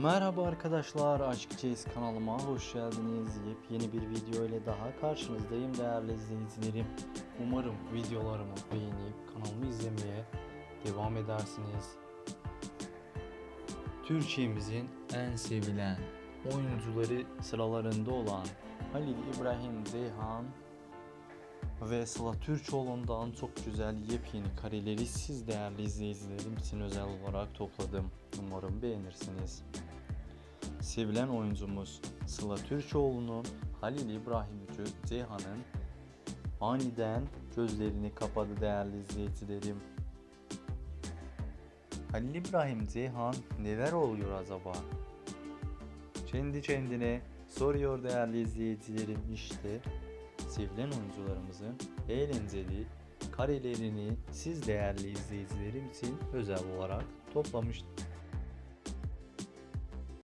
Merhaba arkadaşlar, Aşk Çeyiz kanalıma hoş geldiniz. Yepyeni bir video ile daha karşınızdayım değerli izleyicilerim. Umarım videolarımı beğenip kanalımı izlemeye devam edersiniz. Türkiye'mizin en sevilen oyuncuları sıralarında olan Halil İbrahim Zeyhan ve Sıla Türkoğlu'ndan çok güzel yepyeni kareleri siz değerli izleyicilerim için özel olarak topladım. Umarım beğenirsiniz. Sevilen oyuncumuz Sıla Türkoğlu'nun Halil İbrahim Gö- Ceyhan'ın aniden gözlerini kapadı değerli izleyicilerim. Halil İbrahim Ceyhan neler oluyor acaba? Kendi kendine soruyor değerli izleyicilerim işte sevilen oyuncularımızın eğlenceli karelerini siz değerli izleyicilerim için özel olarak toplamıştım.